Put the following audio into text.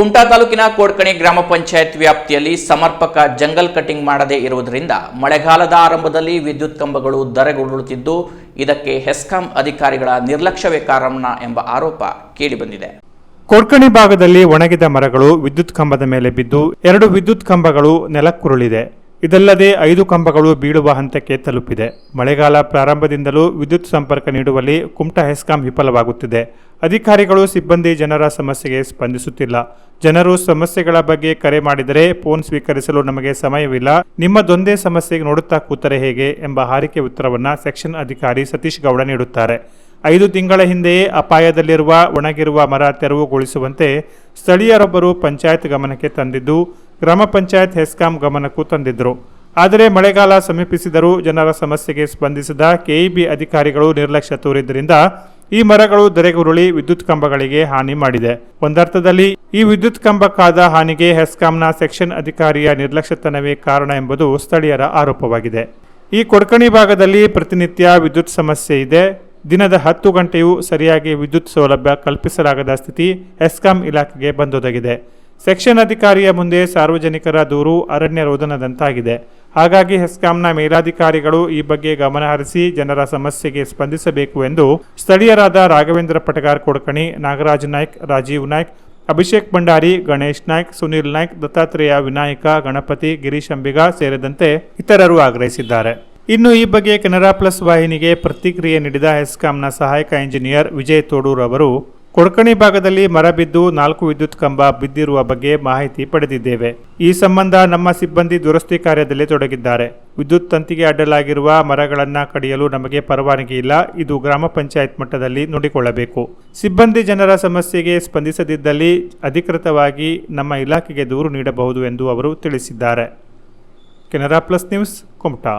ಕುಮಟಾ ತಾಲೂಕಿನ ಕೋಡ್ಕಣಿ ಗ್ರಾಮ ಪಂಚಾಯತ್ ವ್ಯಾಪ್ತಿಯಲ್ಲಿ ಸಮರ್ಪಕ ಜಂಗಲ್ ಕಟಿಂಗ್ ಮಾಡದೇ ಇರುವುದರಿಂದ ಮಳೆಗಾಲದ ಆರಂಭದಲ್ಲಿ ವಿದ್ಯುತ್ ಕಂಬಗಳು ಧರೆಗುರುಳುತ್ತಿದ್ದು ಇದಕ್ಕೆ ಹೆಸ್ಕಾಂ ಅಧಿಕಾರಿಗಳ ನಿರ್ಲಕ್ಷ್ಯವೇ ಕಾರಣ ಎಂಬ ಆರೋಪ ಕೇಳಿಬಂದಿದೆ. ಕೋರ್ಕಣಿ ಭಾಗದಲ್ಲಿ ಒಣಗಿದ ಮರಗಳು ವಿದ್ಯುತ್ ಕಂಬದ ಮೇಲೆ ಬಿದ್ದು, ಎರಡು ವಿದ್ಯುತ್ ಕಂಬಗಳು ನೆಲಕ್ಕುರುಳಿದೆ. ಇದಲ್ಲದೆ ಐದು ಕಂಬಗಳು ಬೀಳುವ ಹಂತಕ್ಕೆ ತಲುಪಿದೆ. ಮಳೆಗಾಲ ಪ್ರಾರಂಭದಿಂದಲೂ ವಿದ್ಯುತ್ ಸಂಪರ್ಕ ನೀಡುವಲ್ಲಿ ಕುಮಟಾ ಹೆಸ್ಕಾಂ ವಿಫಲವಾಗುತ್ತಿದೆ. ಅಧಿಕಾರಿಗಳು, ಸಿಬ್ಬಂದಿ ಜನರ ಸಮಸ್ಯೆಗೆ ಸ್ಪಂದಿಸುತ್ತಿಲ್ಲ. ಜನರು ಸಮಸ್ಯೆಗಳ ಬಗ್ಗೆ ಕರೆ ಮಾಡಿದರೆ ಫೋನ್ ಸ್ವೀಕರಿಸಲು ನಮಗೆ ಸಮಯವಿಲ್ಲ. ನಿಮ್ಮದೊಂದೇ ಸಮಸ್ಯೆಗೆ ನೋಡುತ್ತಾ ಕೂತರೆ ಹೇಗೆ ಎಂಬ ಹಾರಿಕೆ ಉತ್ತರವನ್ನು ಸೆಕ್ಷನ್ ಅಧಿಕಾರಿ ಸತೀಶ್ ಗೌಡ ನೀಡುತ್ತಾರೆ. ಐದು ತಿಂಗಳ ಹಿಂದೆಯೇ ಅಪಾಯದಲ್ಲಿರುವ ಒಣಗಿರುವ ಮರ ತೆರವುಗೊಳಿಸುವಂತೆ ಸ್ಥಳೀಯರೊಬ್ಬರು ಪಂಚಾಯತ್ ಗಮನಕ್ಕೆ ತಂದಿದ್ದು ಗ್ರಾಮ ಪಂಚಾಯತ್ ಹೆಸ್ಕಾಂ ಗಮನಕ್ಕೂ ತಂದಿದ್ದರು ಆದರೆ ಮಳೆಗಾಲ ಸಮೀಪಿಸಿದರೂ ಜನರ ಸಮಸ್ಯೆಗೆ ಸ್ಪಂದಿಸಿದ ಕೆಇಬಿ ಅಧಿಕಾರಿಗಳು ನಿರ್ಲಕ್ಷ್ಯ ತೋರಿದ್ದರಿಂದ ಈ ಮರಗಳು ದರೆಗುರುಳಿ ವಿದ್ಯುತ್ ಕಂಬಗಳಿಗೆ ಹಾನಿ ಮಾಡಿದೆ. ಒಂದರ್ಥದಲ್ಲಿ, ಈ ವಿದ್ಯುತ್ ಕಂಬಕ್ಕಾದ ಹಾನಿಗೆ ಹೆಸ್ಕಾಂನ ಸೆಕ್ಷನ್ ಅಧಿಕಾರಿಯ ನಿರ್ಲಕ್ಷ್ಯತನವೇ ಕಾರಣ ಎಂಬುದು ಸ್ಥಳೀಯರ ಆರೋಪವಾಗಿದೆ. ಈ ಕೊಡ್ಕಣಿ ಭಾಗದಲ್ಲಿ ಪ್ರತಿನಿತ್ಯ ವಿದ್ಯುತ್ ಸಮಸ್ಯೆ ಇದೆ. ದಿನದ ಹತ್ತು ಗಂಟೆಯೂ ಸರಿಯಾಗಿ ವಿದ್ಯುತ್ ಸೌಲಭ್ಯ ಕಲ್ಪಿಸಲಾಗದ ಸ್ಥಿತಿ ಹೆಸ್ಕಾಂ ಇಲಾಖೆಗೆ ಬಂದೊದಗಿದೆ. ಸೆಕ್ಷನ್ ಅಧಿಕಾರಿಯ ಮುಂದೆ ಸಾರ್ವಜನಿಕರ ದೂರು ಅರಣ್ಯ ರೋದನದಂತಾಗಿದೆ. ಹಾಗಾಗಿ ಹೆಸ್ಕಾಂನ ಮೇಲಾಧಿಕಾರಿಗಳು ಈ ಬಗ್ಗೆ ಗಮನಹರಿಸಿ ಜನರ ಸಮಸ್ಯೆಗೆ ಸ್ಪಂದಿಸಬೇಕು ಎಂದು ಸ್ಥಳೀಯರಾದ ರಾಘವೇಂದ್ರ ಪಟಗಾರ್ ಕೊಡ್ಕಣಿ, ನಾಗರಾಜ್ ನಾಯ್ಕ್, ರಾಜೀವ್ ನಾಯ್ಕ್, ಅಭಿಷೇಕ್ ಭಂಡಾರಿ, ಗಣೇಶ್ ನಾಯ್ಕ್, ಸುನಿಲ್ ನಾಯ್ಕ್, ದತ್ತಾತ್ರೇಯ ವಿನಾಯಕ, ಗಣಪತಿ, ಗಿರೀಶ್ ಅಂಬಿಗ ಸೇರಿದಂತೆ ಇತರರು ಆಗ್ರಹಿಸಿದ್ದಾರೆ. ಇನ್ನು ಈ ಬಗ್ಗೆ ಕೆನರಾ ಪ್ಲಸ್ ವಾಹಿನಿಗೆ ಪ್ರತಿಕ್ರಿಯೆ ನೀಡಿದ ಹೆಸ್ಕಾಂನ ಸಹಾಯಕ ಇಂಜಿನಿಯರ್ ವಿಜಯ್ ತೋಡೂರ್ ಅವರು ಕೊಡ್ಕಣಿ ಭಾಗದಲ್ಲಿ ಮರ ಬಿದ್ದು ನಾಲ್ಕು ವಿದ್ಯುತ್ ಕಂಬ ಬಿದ್ದಿರುವ ಬಗ್ಗೆ ಮಾಹಿತಿ ಪಡೆದಿದ್ದೇವೆ. ಈ ಸಂಬಂಧ ನಮ್ಮ ಸಿಬ್ಬಂದಿ ದುರಸ್ತಿ ಕಾರ್ಯದಲ್ಲಿ ತೊಡಗಿದ್ದಾರೆ. ವಿದ್ಯುತ್ ತಂತಿಗೆ ಅಡ್ಡಲಾಗಿರುವ ಮರಗಳನ್ನು ಕಡಿಯಲು ನಮಗೆ ಪರವಾನಗಿ ಇಲ್ಲ. ಇದು ಗ್ರಾಮ ಪಂಚಾಯತ್ ಮಟ್ಟದಲ್ಲಿ ನೋಡಿಕೊಳ್ಳಬೇಕು. ಸಿಬ್ಬಂದಿ ಜನರ ಸಮಸ್ಯೆಗೆ ಸ್ಪಂದಿಸದಿದ್ದಲ್ಲಿ ಅಧಿಕೃತವಾಗಿ ನಮ್ಮ ಇಲಾಖೆಗೆ ದೂರು ನೀಡಬಹುದು ಎಂದು ಅವರು ತಿಳಿಸಿದ್ದಾರೆ. Canara plus news, Kumta.